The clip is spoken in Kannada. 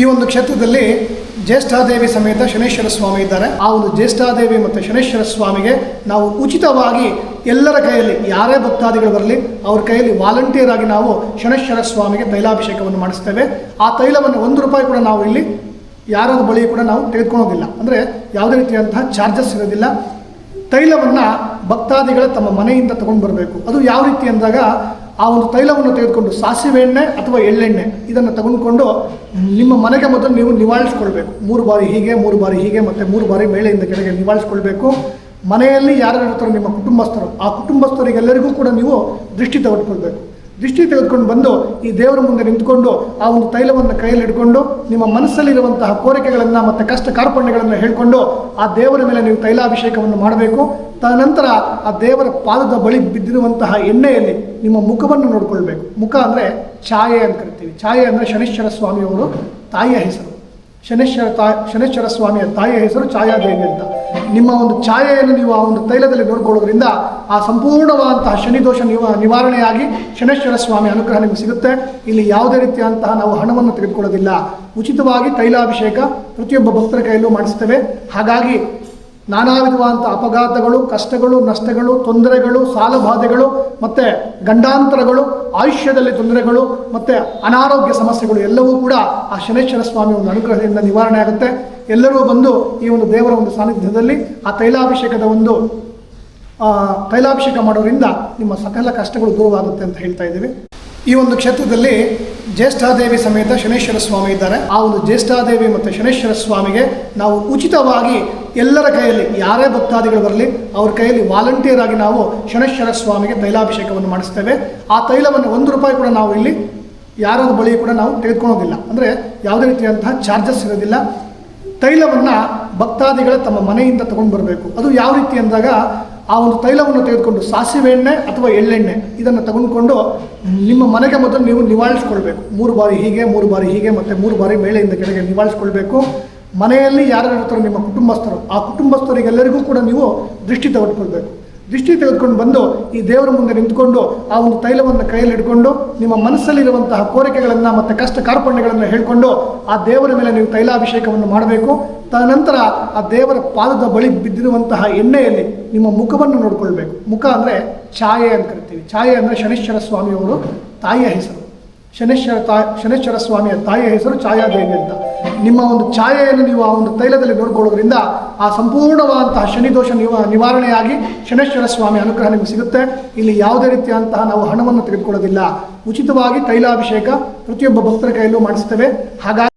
ಈ ಒಂದು ಕ್ಷೇತ್ರದಲ್ಲಿ ಜ್ಯೇಷ್ಠಾದೇವಿ ಸಮೇತ ಶನೇಶ್ವರ ಸ್ವಾಮಿ ಇದ್ದಾರೆ. ಆ ಒಂದು ಜ್ಯೇಷ್ಠಾದೇವಿ ಮತ್ತು ಶನೇಶ್ವರ ಸ್ವಾಮಿಗೆ ನಾವು ಉಚಿತವಾಗಿ ಎಲ್ಲರ ಕೈಯಲ್ಲಿ, ಯಾರೇ ಭಕ್ತಾದಿಗಳು ಬರಲಿ, ಅವ್ರ ಕೈಯಲ್ಲಿ ವಾಲಂಟಿಯರ್ ಆಗಿ ನಾವು ಶನೇಶ್ವರ ಸ್ವಾಮಿಗೆ ತೈಲಾಭಿಷೇಕವನ್ನು ಮಾಡಿಸ್ತೇವೆ. ಆ ತೈಲವನ್ನು ಒಂದು ರೂಪಾಯಿ ಕೂಡ ನಾವು ಇಲ್ಲಿ ಯಾರಾದ ಬಳಿ ಕೂಡ ನಾವು ತೆಗೆದುಕೊಳ್ಳೋದಿಲ್ಲ. ಅಂದರೆ ಯಾವುದೇ ರೀತಿಯಾದಂತಹ ಚಾರ್ಜಸ್ ಇರೋದಿಲ್ಲ. ತೈಲವನ್ನು ಭಕ್ತಾದಿಗಳು ತಮ್ಮ ಮನೆಯಿಂದ ತಗೊಂಡು ಬರಬೇಕು. ಅದು ಯಾವ ರೀತಿ ಅಂದಾಗ ಆ ಒಂದು ತೈಲವನ್ನು ತೆಗೆದುಕೊಂಡು ಸಾಸಿವೆ ಎಣ್ಣೆ ಅಥವಾ ಎಳ್ಳೆಣ್ಣೆ ಇದನ್ನು ತಗೊಂಡುಕೊಂಡು ನಿಮ್ಮ ಮನೆಗೆ ಮೊದಲು ನೀವು ನಿವಾಳಿಸ್ಕೊಳ್ಬೇಕು. ಮೂರು ಬಾರಿ ಹೀಗೆ, ಮೂರು ಬಾರಿ ಹೀಗೆ ಮತ್ತು ಮೂರು ಬಾರಿ ಮೇಳೆಯಿಂದ ಕೆಳಗೆ ನಿವಾಳಿಸ್ಕೊಳ್ಬೇಕು. ಮನೆಯಲ್ಲಿ ಯಾರು ಇರ್ತಾರೋ ನಿಮ್ಮ ಕುಟುಂಬಸ್ಥರು, ಆ ಕುಟುಂಬಸ್ಥರಿಗೆಲ್ಲರಿಗೂ ಕೂಡ ನೀವು ದೃಷ್ಟಿ ತೆಗೆದುಕೊಳ್ಬೇಕು. ದೃಷ್ಟಿ ತೆಗೆದುಕೊಂಡು ಬಂದು ಈ ದೇವರ ಮುಂದೆ ನಿಂತ್ಕೊಂಡು ಆ ಒಂದು ತೈಲವನ್ನು ಕೈಯಲ್ಲಿ ಹಿಡ್ಕೊಂಡು ನಿಮ್ಮ ಮನಸ್ಸಲ್ಲಿರುವಂತಹ ಕೋರಿಕೆಗಳನ್ನು ಮತ್ತು ಕಷ್ಟ ಕಾರ್ಪಣ್ಯಗಳನ್ನು ಹೇಳಿಕೊಂಡು ಆ ದೇವರ ಮೇಲೆ ನೀವು ತೈಲಾಭಿಷೇಕವನ್ನು ಮಾಡಬೇಕು. ತದನಂತರ ಆ ದೇವರ ಪಾದದ ಬಳಿ ಬಿದ್ದಿರುವಂತಹ ಎಣ್ಣೆಯಲ್ಲಿ ನಿಮ್ಮ ಮುಖವನ್ನು ನೋಡಿಕೊಳ್ಬೇಕು. ಮುಖ ಅಂದರೆ ಛಾಯೆ ಅಂತ ಕರಿತೀವಿ. ಛಾಯೆ ಅಂದರೆ ಶನೇಶ್ವರ ಸ್ವಾಮಿಯವರು ತಾಯಿಯ ಹೆಸರು. ಶನೇಶ್ವರ ತಾ ಶನೇಶ್ವರ ಸ್ವಾಮಿಯ ತಾಯಿಯ ಹೆಸರು ಛಾಯಾದೇವಿ ಅಂತ. ನಿಮ್ಮ ಒಂದು ಛಾಯೆಯನ್ನು ನೀವು ಆ ಒಂದು ತೈಲದಲ್ಲಿ ನೋಡ್ಕೊಳ್ಳೋದ್ರಿಂದ ಆ ಸಂಪೂರ್ಣವಾದಂತಹ ಶನಿದೋಷ ನಿವ, ನಿವಾರಣೆಯಾಗಿ ಶನೇಶ್ವರ ಸ್ವಾಮಿ ಅನುಗ್ರಹ ನಿಮಗೆ ಸಿಗುತ್ತೆ. ಇಲ್ಲಿ ಯಾವುದೇ ರೀತಿಯಾದಂತಹ ನಾವು ಹಣವನ್ನು ತೆಗೆದುಕೊಳ್ಳೋದಿಲ್ಲ. ಉಚಿತವಾಗಿ ತೈಲಾಭಿಷೇಕ ಪ್ರತಿಯೊಬ್ಬ ಭಕ್ತರ ಕೈಯಲ್ಲೂ ಮಾಡಿಸ್ತೇವೆ. ಹಾಗಾಗಿ ನಾನಾ ವಿಧವಾದಂಥ ಅಪಘಾತಗಳು, ಕಷ್ಟಗಳು, ನಷ್ಟಗಳು, ತೊಂದರೆಗಳು, ಸಾಲಬಾಧೆಗಳು, ಮತ್ತು ಗಂಡಾಂತರಗಳು, ಆಯುಷ್ಯದಲ್ಲಿ ತೊಂದರೆಗಳು, ಮತ್ತು ಅನಾರೋಗ್ಯ ಸಮಸ್ಯೆಗಳು ಎಲ್ಲವೂ ಕೂಡ ಆ ಶನೇಶ್ವರ ಸ್ವಾಮಿ ಒಂದು ಅನುಗ್ರಹದಿಂದ ನಿವಾರಣೆ ಆಗುತ್ತೆ. ಎಲ್ಲರೂ ಬಂದು ಈ ಒಂದು ದೇವರ ಒಂದು ಸಾನ್ನಿಧ್ಯದಲ್ಲಿ ಆ ತೈಲಾಭಿಷೇಕದ ಒಂದು ತೈಲಾಭಿಷೇಕ ಮಾಡೋದ್ರಿಂದ ನಿಮ್ಮ ಸಕಲ ಕಷ್ಟಗಳು ದೂರವಾಗುತ್ತೆ ಅಂತ ಹೇಳ್ತಾ ಇದ್ದೀವಿ. ಈ ಒಂದು ಕ್ಷೇತ್ರದಲ್ಲಿ ಜ್ಯೇಷ್ಠಾದೇವಿ ಸಮೇತ ಶನೇಶ್ವರ ಸ್ವಾಮಿ ಇದ್ದಾರೆ. ಆ ಒಂದು ಜ್ಯೇಷ್ಠಾದೇವಿ ಮತ್ತು ಶನೇಶ್ವರ ಸ್ವಾಮಿಗೆ ನಾವು ಉಚಿತವಾಗಿ ಎಲ್ಲರ ಕೈಯಲ್ಲಿ, ಯಾರೇ ಭಕ್ತಾದಿಗಳು ಬರಲಿ, ಅವ್ರ ಕೈಯಲ್ಲಿ ವಾಲಂಟಿಯರ್ ಆಗಿ ನಾವು ಶನೇಶ್ವರ ಸ್ವಾಮಿಗೆ ತೈಲಾಭಿಷೇಕವನ್ನು ಮಾಡಿಸ್ತೇವೆ. ಆ ತೈಲವನ್ನು ಒಂದು ರೂಪಾಯಿ ಕೂಡ ನಾವು ಇಲ್ಲಿ ಯಾರ ಬಳಿ ಕೂಡ ನಾವು ತೆಗೆದುಕೊಳ್ಳೋದಿಲ್ಲ. ಅಂದರೆ ಯಾವುದೇ ರೀತಿಯಾದಂತಹ ಚಾರ್ಜಸ್ ಇರೋದಿಲ್ಲ. ತೈಲವನ್ನು ಭಕ್ತಾದಿಗಳು ತಮ್ಮ ಮನೆಯಿಂದ ತಗೊಂಡು ಬರಬೇಕು. ಅದು ಯಾವ ರೀತಿ ಅಂದಾಗ ಆ ಒಂದು ತೈಲವನ್ನು ತೆಗೆದುಕೊಂಡು ಸಾಸಿವೆ ಎಣ್ಣೆ ಅಥವಾ ಎಳ್ಳೆಣ್ಣೆ ಇದನ್ನು ತಗೊಂಡುಕೊಂಡು ನಿಮ್ಮ ಮನೆಗೆ ಮೊದಲು ನೀವು ನಿವಾಳಿಸ್ಕೊಳ್ಬೇಕು. ಮೂರು ಬಾರಿ ಹೀಗೆ, ಮೂರು ಬಾರಿ ಹೀಗೆ ಮತ್ತು ಮೂರು ಬಾರಿ ಮೇಳೆಯಿಂದ ಕೆಳಗೆ ನಿವಾಳಿಸ್ಕೊಳ್ಬೇಕು. ಮನೆಯಲ್ಲಿ ಯಾರು ಇರ್ತಾರೋ ನಿಮ್ಮ ಕುಟುಂಬಸ್ಥರು, ಆ ಕುಟುಂಬಸ್ಥರಿಗೆಲ್ಲರಿಗೂ ಕೂಡ ನೀವು ದೃಷ್ಟಿ ತೆಗೆದುಕೊಳ್ಬೇಕು. ದೃಷ್ಟಿ ತೆಗೆದುಕೊಂಡು ಬಂದು ಈ ದೇವರ ಮುಂದೆ ನಿಂತ್ಕೊಂಡು ಆ ಒಂದು ತೈಲವನ್ನು ಕೈಯಲ್ಲಿ ಹಿಡ್ಕೊಂಡು ನಿಮ್ಮ ಮನಸ್ಸಲ್ಲಿರುವಂತಹ ಕೋರಿಕೆಗಳನ್ನು ಮತ್ತು ಕಷ್ಟ ಕಾರ್ಪಣ್ಯಗಳನ್ನು ಹೇಳಿಕೊಂಡು ಆ ದೇವರ ಮೇಲೆ ನೀವು ತೈಲಾಭಿಷೇಕವನ್ನು ಮಾಡಬೇಕು. ತದನಂತರ ಆ ದೇವರ ಪಾದದ ಬಳಿ ಬಿದ್ದಿರುವಂತಹ ಎಣ್ಣೆಯಲ್ಲಿ ನಿಮ್ಮ ಮುಖವನ್ನು ನೋಡಿಕೊಳ್ಬೇಕು. ಮುಖ ಅಂದರೆ ಛಾಯೆ ಅಂತ ಕರಿತೀವಿ. ಛಾಯೆ ಅಂದರೆ ಶನೀಶ್ವರ ಸ್ವಾಮಿಯವರು ತಾಯಿಯ ಹೆಸರು. ಶನೇಶ್ವರ ತಾ ಶನೇಶ್ವರ ಸ್ವಾಮಿಯ ತಾಯಿಯ ಹೆಸರು ಛಾಯಾದೇವಿ ಅಂತ. ನಿಮ್ಮ ಒಂದು ಛಾಯೆಯನ್ನು ನೀವು ಆ ಒಂದು ತೈಲದಲ್ಲಿ ನೋಡ್ಕೊಳ್ಳೋದ್ರಿಂದ ಆ ಸಂಪೂರ್ಣವಾದಂತಹ ಶನಿದೋಷ ನಿವ, ನಿವಾರಣೆಯಾಗಿ ಶನೇಶ್ವರ ಸ್ವಾಮಿ ಅನುಗ್ರಹ ನಿಮಗೆ ಸಿಗುತ್ತೆ. ಇಲ್ಲಿ ಯಾವುದೇ ರೀತಿಯಾದಂತಹ ನಾವು ಹಣವನ್ನು ತೆಗೆದುಕೊಳ್ಳೋದಿಲ್ಲ. ಉಚಿತವಾಗಿ ತೈಲಾಭಿಷೇಕ ಪ್ರತಿಯೊಬ್ಬ ಭಕ್ತರ ಕೈಯಲ್ಲೂ ಮಾಡಿಸ್ತೇವೆ. ಹಾಗಾಗಿ